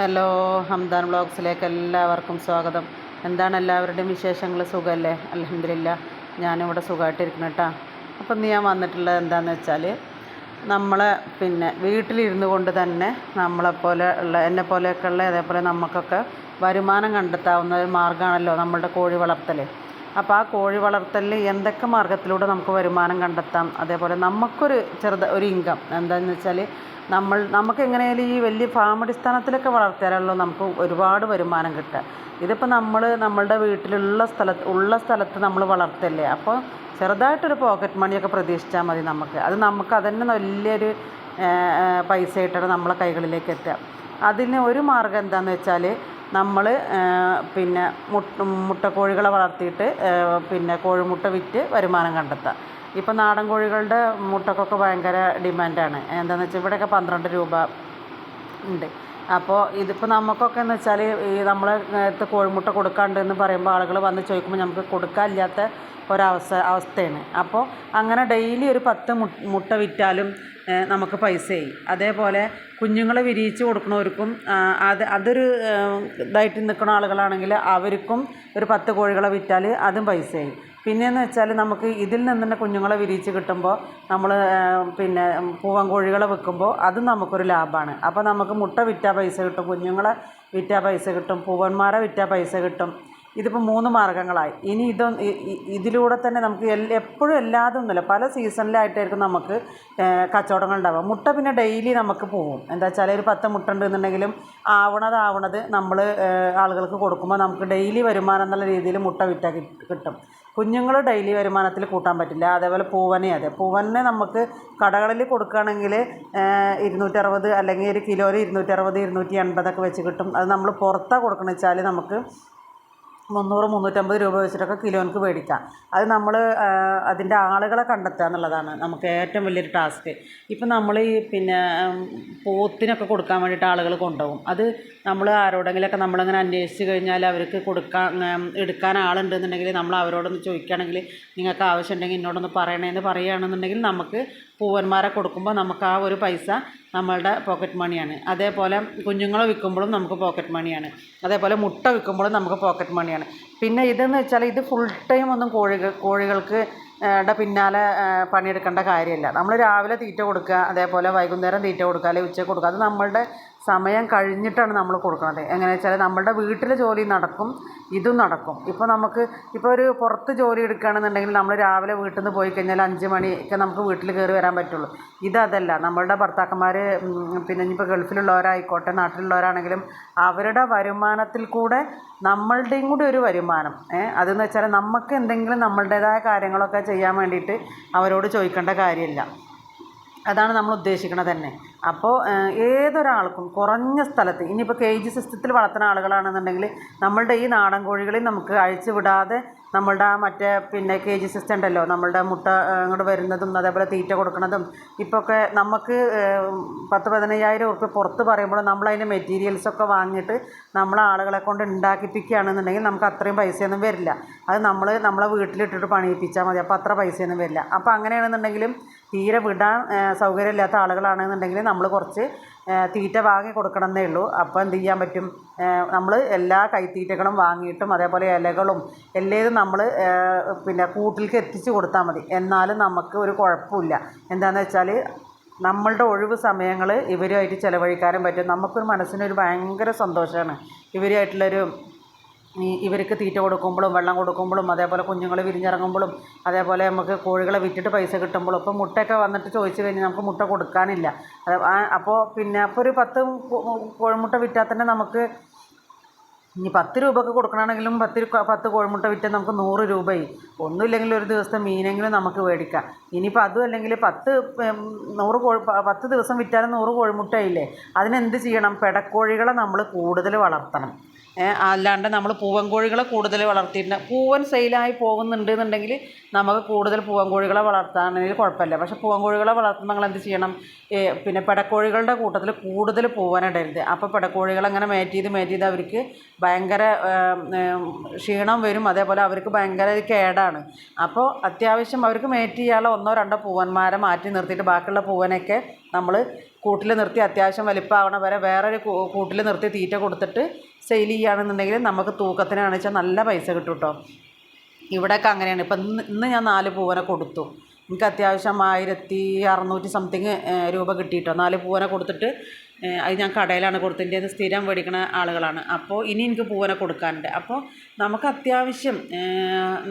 Hello Hamdan ബ്ലോഗ്സിലേക്ക് എല്ലാവർക്കും സ്വാഗതം. എന്താണ് എല്ലാവരുടെയും വിശേഷങ്ങൾ സുഖമല്ലേ അലഹമില്ല ഞാനിവിടെ സുഖമായിട്ടിരിക്കണം കേട്ടോ. അപ്പം ഇന്ന് ഞാൻ വന്നിട്ടുള്ളത് എന്താണെന്ന് വെച്ചാൽ നമ്മളെ പിന്നെ വീട്ടിലിരുന്നു കൊണ്ട് തന്നെ നമ്മളെപ്പോലെ ഉള്ള എന്നെ പോലെയൊക്കെ ഉള്ള അതേപോലെ നമുക്കൊക്കെ വരുമാനം കണ്ടെത്താവുന്ന ഒരു മാർഗമാണല്ലോ നമ്മളുടെ കോഴി വളർത്തൽ അപ്പോൾ ആ കോഴി വളർത്തലിൽ എന്തൊക്കെ മാർഗത്തിലൂടെ നമുക്ക് വരുമാനം കണ്ടെത്താം? അതേപോലെ നമുക്കൊരു ചെറുത് ഒരു ഇൻകം എന്താണെന്ന് വെച്ചാൽ നമ്മൾ നമുക്ക് എങ്ങനെയാലും ഈ വലിയ ഫാം അടിസ്ഥാനത്തിലൊക്കെ വളർത്തിയാലല്ലോ നമുക്ക് ഒരുപാട് വരുമാനം കിട്ടുക. ഇതിപ്പോൾ നമ്മൾ നമ്മളുടെ വീട്ടിലുള്ള സ്ഥലത്ത് ഉള്ള സ്ഥലത്ത് നമ്മൾ വളർത്തല്ലേ? അപ്പോൾ ചെറുതായിട്ടൊരു പോക്കറ്റ് മണിയൊക്കെ പ്രതീക്ഷിച്ചാൽ മതി നമുക്ക്. അത് നമുക്ക് അതന്നെ വലിയൊരു പൈസ ആയിട്ടാണ് നമ്മളെ കൈകളിലേക്ക് എത്തുക. അതിന് ഒരു മാർഗം എന്താണെന്ന് വെച്ചാൽ നമ്മൾ പിന്നെ മുട്ട മുട്ടക്കോഴികളെ വളർത്തിയിട്ട് പിന്നെ കോഴിമുട്ട വിറ്റ് വരുമാനം കണ്ടെത്താം. ഇപ്പം നാടൻ കോഴികളുടെ മുട്ടക്കൊക്കെ ഭയങ്കര ഡിമാൻഡാണ്. എന്താണെന്ന് വെച്ചാൽ ഇവിടെയൊക്കെ പന്ത്രണ്ട് രൂപ ഉണ്ട്. അപ്പോൾ ഇതിപ്പോൾ നമുക്കൊക്കെ എന്ന് വെച്ചാൽ ഈ നമ്മളെ നേരത്തെ കോഴിമുട്ട കൊടുക്കാണ്ട് എന്ന് പറയുമ്പോൾ ആളുകൾ വന്ന് ചോദിക്കുമ്പോൾ നമുക്ക് കൊടുക്കാനില്ലാത്ത ഒരവസ്ഥ അവസ്ഥയാണ്. അപ്പോൾ അങ്ങനെ ഡെയിലി ഒരു പത്ത് മുട്ട വിറ്റാലും നമുക്ക് പൈസയായി. അതേപോലെ കുഞ്ഞുങ്ങളെ വിരിയിച്ച് കൊടുക്കുന്നവർക്കും അത് അതൊരു ഇതായിട്ട് നിൽക്കുന്ന ആളുകളാണെങ്കിൽ അവർക്കും ഒരു പത്ത് കോഴികളെ വിറ്റാൽ അതും പൈസയായി. പിന്നെയെന്ന് വെച്ചാൽ നമുക്ക് ഇതിൽ നിന്ന് തന്നെ കുഞ്ഞുങ്ങളെ വിരിയിച്ച് കിട്ടുമ്പോൾ നമ്മൾ പിന്നെ പൂവൻ കോഴികളെ വെക്കുമ്പോൾ അതും നമുക്കൊരു ലാഭമാണ്. അപ്പോൾ നമുക്ക് മുട്ട വിറ്റാൽ പൈസ കിട്ടും കുഞ്ഞുങ്ങളെ വിറ്റാൽ പൈസ കിട്ടും പൂവന്മാരെ വിറ്റാൽ പൈസ കിട്ടും. ഇതിപ്പോൾ മൂന്ന് മാർഗങ്ങളായി ഇനി ഇത് ഇതിലൂടെ തന്നെ നമുക്ക് എപ്പോഴും എല്ലാതൊന്നുമില്ല പല സീസണിലായിട്ടായിരിക്കും നമുക്ക് കച്ചവടങ്ങൾ ഉണ്ടാവുക മുട്ട പിന്നെ ഡെയിലി നമുക്ക് പോകും. എന്താ വെച്ചാൽ ഒരു പത്ത് മുട്ട ഉണ്ടെന്നുണ്ടെങ്കിലും ആവണത് നമ്മൾ ആളുകൾക്ക് കൊടുക്കുമ്പോൾ നമുക്ക് ഡെയിലി വരുമാനം എന്നുള്ള രീതിയിൽ മുട്ട വിറ്റാൽ കിട്ടും. കുഞ്ഞുങ്ങൾ ഡെയിലി വരുമാനത്തിൽ കൂട്ടാൻ പറ്റില്ല. അതേപോലെ പൂവനെ അതെ. പൂവനെ നമുക്ക് കടകളിൽ കൊടുക്കുകയാണെങ്കിൽ ഇരുന്നൂറ്ററുപത് അല്ലെങ്കിൽ ഒരു കിലോയിൽ ഇരുന്നൂറ്ററുപത് ഇരുന്നൂറ്റി എൺപതൊക്കെ വെച്ച് കിട്ടും. അത് നമ്മൾ പുറത്താണ് കൊടുക്കണമെന്ന് വെച്ചാൽ നമുക്ക് മുന്നൂറ് മുന്നൂറ്റമ്പത് രൂപ വെച്ചിട്ടൊക്കെ കിലോയ്ക്ക് മേടിക്കാം. അത് നമ്മൾ അതിന്റെ ആളുകളെ കണ്ടെത്തുക എന്നുള്ളതാണ് നമുക്ക് ഏറ്റവും വലിയൊരു ടാസ്ക്. ഇപ്പം നമ്മൾ ഈ പിന്നെ പോത്തിനൊക്കെ കൊടുക്കാൻ വേണ്ടിയിട്ട് ആളുകൾ കൊണ്ടുപോകും. അത് നമ്മൾ ആരോടെങ്കിലൊക്കെ നമ്മളിങ്ങനെ അന്വേഷിച്ച് കഴിഞ്ഞാൽ അവർക്ക് കൊടുക്കാൻ എടുക്കാൻ ആളുണ്ടെന്നുണ്ടെങ്കിൽ നമ്മൾ അവരോടൊന്ന് ചോദിക്കുകയാണെങ്കിൽ നിങ്ങൾക്ക് ആവശ്യമുണ്ടെങ്കിൽ എന്നോടൊന്ന് പറയണേന്ന് പറയുകയാണെന്നുണ്ടെങ്കിൽ നമുക്ക് പൂവന്മാരെ കൊടുക്കുമ്പോൾ നമുക്ക് ആ ഒരു പൈസ നമ്മളുടെ പോക്കറ്റ് മണിയാണ് അതേപോലെ കുഞ്ഞുങ്ങളെ വിൽക്കുമ്പോഴും നമുക്ക് പോക്കറ്റ് മണിയാണ് അതേപോലെ മുട്ട വിൽക്കുമ്പോഴും നമുക്ക് പോക്കറ്റ് മണിയാണ് ആണ് പിന്നെ ഇതെന്ന് വെച്ചാൽ ഇത് ഫുൾ ടൈം ഒന്നും കോഴികൾ കോഴികൾക്ക് ടെ പിന്നാലെ പണിയെടുക്കേണ്ട കാര്യമില്ല. നമ്മൾ രാവിലെ തീറ്റ കൊടുക്കുക അതേപോലെ വൈകുന്നേരം തീറ്റ കൊടുക്കുക അല്ലെങ്കിൽ ഉച്ചയ്ക്ക് കൊടുക്കുക അത് നമ്മളുടെ സമയം കഴിഞ്ഞിട്ടാണ് നമ്മൾ കൊടുക്കുന്നത് എങ്ങനെ വെച്ചാൽ നമ്മളുടെ വീട്ടിലെ ജോലി നടക്കും ഇതും നടക്കും. ഇപ്പോൾ നമുക്ക് ഇപ്പോൾ ഒരു പുറത്ത് ജോലി എടുക്കുകയാണെന്നുണ്ടെങ്കിൽ നമ്മൾ രാവിലെ വീട്ടിൽ നിന്ന് പോയി കഴിഞ്ഞാൽ അഞ്ച് മണിക്ക് നമുക്ക് വീട്ടിൽ കയറി വരാൻ പറ്റുള്ളൂ. ഇതതല്ല നമ്മളുടെ ഭർത്താക്കന്മാർ പിന്നെ ഇനിയിപ്പോൾ ഗൾഫിലുള്ളവരായിക്കോട്ടെ നാട്ടിലുള്ളവരാണെങ്കിലും അവരുടെ വരുമാനത്തിൽ കൂടെ നമ്മളുടെയും കൂടി ഒരു വരുമാനം അതെന്ന് വെച്ചാൽ നമുക്ക് എന്തെങ്കിലും നമ്മളുടേതായ കാര്യങ്ങളൊക്കെ ചെയ്യാൻ വേണ്ടിയിട്ട് അവരോട് ചോദിക്കേണ്ട കാര്യമില്ല. അതാണ് നമ്മൾ ഉദ്ദേശിക്കുന്നത് തന്നെ. അപ്പോൾ ഏതൊരാൾക്കും കുറഞ്ഞ സ്ഥലത്ത് ഇനിയിപ്പോൾ കെ ജി സിസ്റ്റത്തിൽ വളർത്തുന്ന ആളുകളാണെന്നുണ്ടെങ്കിൽ നമ്മളുടെ ഈ നാടൻ കോഴികളെ നമുക്ക് അഴിച്ചു വിടാതെ നമ്മളുടെ ആ മറ്റേ പിന്നെ കെ ജി സിസ്റ്റം ഉണ്ടല്ലോ നമ്മളുടെ മുട്ട അങ്ങോട്ട് വരുന്നതും അതേപോലെ തീറ്റ കൊടുക്കുന്നതും ഇപ്പോഴൊക്കെ നമുക്ക് പത്ത് പതിനയ്യായിരം ഉറുപ്പ്യ പുറത്ത് പറയുമ്പോൾ നമ്മൾ അതിന്റെ മെറ്റീരിയൽസൊക്കെ വാങ്ങിയിട്ട് നമ്മളെ ആളുകളെ കൊണ്ട് ഉണ്ടാക്കിപ്പിക്കുകയാണെന്നുണ്ടെങ്കിൽ നമുക്ക് അത്രയും പൈസയൊന്നും വരില്ല. അത് നമ്മൾ നമ്മളെ വീട്ടിലിട്ടിട്ട് പണിയിപ്പിച്ചാൽ മതി അപ്പോൾ അത്ര പൈസയൊന്നും വരില്ല. അപ്പോൾ അങ്ങനെയാണെന്നുണ്ടെങ്കിലും തീരെ വിടാൻ സൗകര്യമില്ലാത്ത ആളുകളാണെന്നുണ്ടെങ്കിൽ നമ്മൾ കുറച്ച് തീറ്റ വാങ്ങി കൊടുക്കണമെന്നേ ഉള്ളൂ. അപ്പോൾ എന്ത് ചെയ്യാൻ പറ്റും? നമ്മൾ എല്ലാ കൈത്തീറ്റകളും വാങ്ങിയിട്ടും അതേപോലെ ഇലകളും എല്ലേതും നമ്മൾ പിന്നെ കൂട്ടിലേക്ക് എത്തിച്ച് കൊടുത്താൽ മതി. എന്നാലും നമുക്ക് ഒരു കുഴപ്പമില്ല. എന്താണെന്ന് വെച്ചാൽ നമ്മളുടെ ഒഴിവ് സമയങ്ങൾ ഇവരുമായിട്ട് ചിലവഴിക്കാനും പറ്റും. നമുക്കൊരു മനസ്സിനൊരു ഭയങ്കര സന്തോഷമാണ് ഇവരുമായിട്ടുള്ളൊരു ഇവർക്ക് തീറ്റ കൊടുക്കുമ്പോഴും വെള്ളം കൊടുക്കുമ്പോഴും അതേപോലെ കുഞ്ഞുങ്ങൾ വിരിഞ്ഞിറങ്ങുമ്പോഴും അതേപോലെ നമുക്ക് കോഴികളെ വിറ്റിട്ട് പൈസ കിട്ടുമ്പോഴും ഇപ്പോൾ മുട്ടയൊക്കെ വന്നിട്ട് ചോദിച്ചു കഴിഞ്ഞാൽ നമുക്ക് മുട്ട കൊടുക്കാനില്ല. അപ്പോൾ പിന്നെ അപ്പോൾ ഒരു പത്ത് കോഴിമുട്ട വിറ്റാൽ തന്നെ നമുക്ക് ഇനി പത്ത് രൂപയ്ക്ക് കൊടുക്കണമെങ്കിലും പത്ത് പത്ത് കോഴിമുട്ട വിറ്റാൽ നമുക്ക് നൂറ് രൂപയായി. ഒന്നുമില്ലെങ്കിൽ ഒരു ദിവസത്തെ മീനെങ്കിലും നമുക്ക് മേടിക്കാം. ഇനിയിപ്പോൾ അതും അല്ലെങ്കിൽ പത്ത് നൂറ് കോഴി പത്ത് ദിവസം വിറ്റാലും നൂറ് കോഴിമുട്ടയില്ലേ അതിനെന്ത് ചെയ്യണം? പെടക്കോഴികളെ നമ്മൾ കൂടുതൽ വളർത്തണം. അല്ലാണ്ട് നമ്മൾ പൂവൻ കോഴികളെ കൂടുതൽ വളർത്തിയിട്ടുണ്ട്. പൂവൻ സെയിലായി പോകുന്നുണ്ട് എന്നുണ്ടെങ്കിൽ നമുക്ക് കൂടുതൽ പൂവൻ കോഴികളെ വളർത്താണെങ്കിൽ കുഴപ്പമില്ല. പക്ഷെ പൂവൻ കോഴികളെ വളർത്തുമ്പോൾ നിങ്ങൾ എന്ത് ചെയ്യണം? പിന്നെ പെടക്കോഴികളുടെ കൂട്ടത്തിൽ കൂടുതൽ പൂവനിടരുത് അപ്പോൾ പെടക്കോഴികൾ അങ്ങനെ മേറ്റ് ചെയ്ത് മേറ്റ് ചെയ്ത് അവർക്ക് ഭയങ്കര ക്ഷീണം വരും. അതേപോലെ അവർക്ക് ഭയങ്കര കേടാണ്. അപ്പോൾ അത്യാവശ്യം അവർക്ക് മേറ്റ് ചെയ്യാനുള്ള ഒന്നോ രണ്ടോ പൂവന്മാരെ മാറ്റി നിർത്തിയിട്ട് ബാക്കിയുള്ള പൂവനൊക്കെ നമ്മൾ കൂട്ടിൽ നിർത്തി അത്യാവശ്യം വലിപ്പമാവണ വരെ വേറൊരു കൂട്ടിൽ നിർത്തി തീറ്റ കൊടുത്തിട്ട് സെയിൽ ചെയ്യുകയാണെന്നുണ്ടെങ്കിൽ നമുക്ക് തൂക്കത്തിനാണെന്ന് വെച്ചാൽ നല്ല പൈസ കിട്ടും കേട്ടോ ഇവിടെയൊക്കെ അങ്ങനെയാണ്. ഇപ്പം ഇന്ന് ഇന്ന് ഞാൻ നാല് പൂവനെ കൊടുത്തു. എനിക്ക് അത്യാവശ്യം ആയിരത്തി അറുന്നൂറ്റി സംതിങ് രൂപ കിട്ടിയിട്ടോ. നാല് പൂവനെ കൊടുത്തിട്ട് അത് ഞാൻ കടയിലാണ് കൊടുത്തിന്റെ സ്ഥിരം മേടിക്കുന്ന ആളുകളാണ്. അപ്പോൾ ഇനി എനിക്ക് പൂവനെ കൊടുക്കാനുണ്ട്. അപ്പോൾ നമുക്ക് അത്യാവശ്യം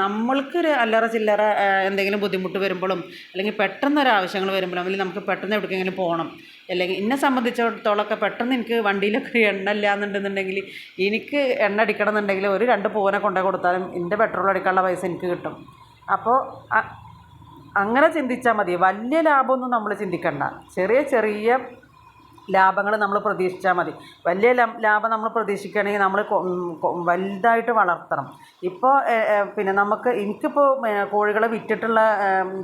നമ്മൾക്കൊരു അല്ലറ ചില്ലറ എന്തെങ്കിലും ബുദ്ധിമുട്ട് വരുമ്പോഴും അല്ലെങ്കിൽ പെട്ടെന്നൊരു ആവശ്യങ്ങൾ വരുമ്പോഴും അല്ലെങ്കിൽ നമുക്ക് പെട്ടെന്ന് എവിടേക്കെങ്കിലും പോകണം. അല്ലെങ്കിൽ എന്നെ സംബന്ധിച്ചിടത്തോളമൊക്കെ പെട്ടെന്ന് എനിക്ക് വണ്ടിയിലൊക്കെ എണ്ണ ഇല്ല എന്നുണ്ടെന്നുണ്ടെങ്കിൽ എനിക്ക് എണ്ണ അടിക്കണം എന്നുണ്ടെങ്കിൽ ഒരു രണ്ട് പൂവനെ കൊണ്ടേ കൊടുത്താലും എന്റെ പെട്രോൾ അടിക്കാനുള്ള പൈസ എനിക്ക് കിട്ടും. അപ്പോൾ അങ്ങനെ ചിന്തിച്ചാൽ മതി. വലിയ ലാഭമൊന്നും നമ്മൾ ചിന്തിക്കണ്ട. ചെറിയ ചെറിയ ലാഭങ്ങൾ നമ്മൾ പ്രതീക്ഷിച്ചാൽ മതി. വലിയ ലാഭം നമ്മൾ പ്രതീക്ഷിക്കുകയാണെങ്കിൽ നമ്മൾ വലുതായിട്ട് വളർത്തണം. ഇപ്പോൾ പിന്നെ നമുക്ക് എനിക്കിപ്പോൾ കോഴികളെ വിറ്റിട്ടുള്ള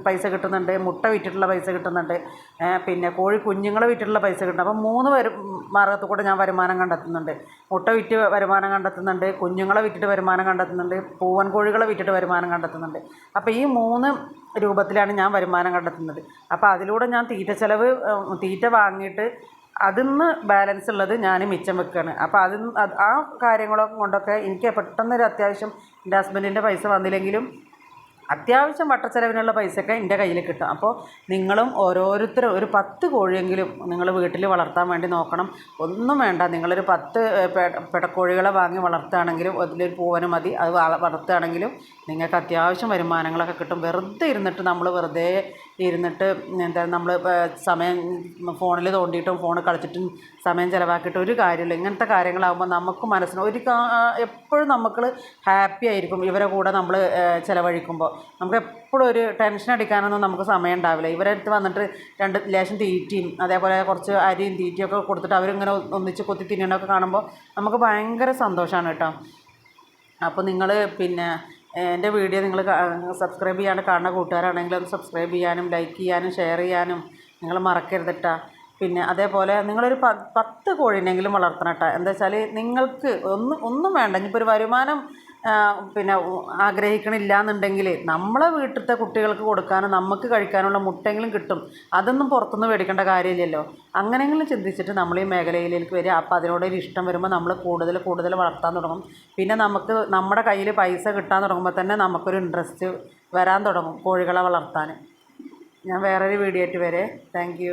പൈസ കിട്ടുന്നുണ്ട് മുട്ട വിറ്റിട്ടുള്ള പൈസ കിട്ടുന്നുണ്ട് പിന്നെ കോഴി കുഞ്ഞുങ്ങളെ വിറ്റിട്ടുള്ള പൈസ കിട്ടുന്നുണ്ട്. അപ്പോൾ മൂന്ന് വരു മാർഗത്തിൽ കൂടെ ഞാൻ വരുമാനം കണ്ടെത്തുന്നുണ്ട്. മുട്ട വിറ്റ് വരുമാനം കണ്ടെത്തുന്നുണ്ട് കുഞ്ഞുങ്ങളെ വിറ്റിട്ട് വരുമാനം കണ്ടെത്തുന്നുണ്ട് പൂവൻ കോഴികളെ വിറ്റിട്ട് വരുമാനം കണ്ടെത്തുന്നുണ്ട്. അപ്പോൾ ഈ മൂന്ന് രൂപത്തിലാണ് ഞാൻ വരുമാനം കണ്ടെത്തുന്നത്. അപ്പോൾ അതിലൂടെ ഞാൻ തീറ്റ ചിലവ് തീറ്റ വാങ്ങിയിട്ട് അതിൽ നിന്ന് ബാലൻസ് ഉള്ളത് ഞാൻ മിച്ചം വെക്കുകയാണ് അപ്പോൾ അതിൽ ആ കാര്യങ്ങളൊക്കെ കൊണ്ടൊക്കെ എനിക്ക് പെട്ടെന്നൊരു അത്യാവശ്യം എന്റെ ഹസ്ബൻഡിന്റെ പൈസ വന്നില്ലെങ്കിലും അത്യാവശ്യം വട്ടച്ചെലവിനുള്ള പൈസയൊക്കെ എന്റെ കയ്യിൽ കിട്ടും. അപ്പോൾ നിങ്ങളും ഓരോരുത്തരും ഒരു പത്ത് കോഴിയെങ്കിലും നിങ്ങൾ വീട്ടിൽ വളർത്താൻ വേണ്ടി നോക്കണം. ഒന്നും വേണ്ട. നിങ്ങളൊരു പത്ത് പെടക്കോഴികളെ വാങ്ങി വളർത്തുകയാണെങ്കിലും അതിലൊരു പൂവന് മതി. അത് വള- വളർത്തുകയാണെങ്കിലും നിങ്ങൾക്ക് അത്യാവശ്യം വരുമാനങ്ങളൊക്കെ കിട്ടും. വെറുതെ ഇരുന്നിട്ട് നമ്മൾ വെറുതെ ഇരുന്നിട്ട് എന്താ നമ്മൾ സമയം ഫോണിൽ തോണ്ടിയിട്ടും ഫോൺ കളിച്ചിട്ടും സമയം ചിലവാക്കിയിട്ട് ഒരു കാര്യമില്ല. ഇങ്ങനത്തെ കാര്യങ്ങളാകുമ്പോൾ നമുക്ക് മനസ്സിന് ഒരു എപ്പോഴും നമുക്ക് ഹാപ്പി ആയിരിക്കും ഇവരെ കൂടെ നമ്മൾ ചിലവഴിക്കുമ്പോൾ നമുക്ക് എപ്പോഴും ഒരു ടെൻഷൻ അടിക്കാനൊന്നും നമുക്ക് സമയം ഉണ്ടാവില്ല. ഇവരെ അടുത്ത് വന്നിട്ട് രണ്ട് ലേശം തീറ്റയും അതേപോലെ കുറച്ച് അരിയും തീറ്റിയൊക്കെ കൊടുത്തിട്ട് അവരിങ്ങനെ ഒന്നിച്ച് കൊത്തി തിന്നണമൊക്കെ കാണുമ്പോൾ നമുക്ക് ഭയങ്കര സന്തോഷമാണ് കേട്ടോ. അപ്പോൾ നിങ്ങൾ പിന്നെ എന്റെ വീഡിയോ നിങ്ങൾ സബ്സ്ക്രൈബ് ചെയ്യാണ്ട് കാണുന്ന കൂട്ടുകാരാണെങ്കിൽ ഒന്ന് സബ്സ്ക്രൈബ് ചെയ്യാനും ലൈക്ക് ചെയ്യാനും ഷെയർ ചെയ്യാനും നിങ്ങൾ മറക്കരുത് പിന്നെ അതേപോലെ നിങ്ങളൊരു പത്ത് കോഴിനെങ്കിലും വളർത്തണം കേട്ടോ എന്താ വെച്ചാൽ നിങ്ങൾക്ക് ഒന്നും ഒന്നും വേണ്ട. ഇനിയിപ്പോൾ ഒരു വരുമാനം പിന്നെ ആഗ്രഹിക്കണില്ല എന്നുണ്ടെങ്കിൽ നമ്മളെ വീട്ടിലത്തെ കുട്ടികൾക്ക് കൊടുക്കാനും നമുക്ക് കഴിക്കാനുള്ള മുട്ടെങ്കിലും കിട്ടും. അതൊന്നും പുറത്തുനിന്ന് മേടിക്കേണ്ട കാര്യമില്ലല്ലോ. അങ്ങനെയെങ്കിലും ചിന്തിച്ചിട്ട് നമ്മൾ ഈ മേഖലയിലേക്ക് വരിക. അപ്പോൾ അതിനോട് ഒരു ഇഷ്ടം വരുമ്പോൾ നമ്മൾ കൂടുതൽ കൂടുതൽ വളർത്താൻ തുടങ്ങും. പിന്നെ നമുക്ക് നമ്മുടെ കയ്യിൽ പൈസ കിട്ടാൻ തുടങ്ങുമ്പോൾ തന്നെ നമുക്കൊരു ഇൻട്രസ്റ്റ് വരാൻ തുടങ്ങും കോഴികളെ വളർത്താൻ. ഞാൻ വേറൊരു വീഡിയോ ആയിട്ട് വരെ. താങ്ക്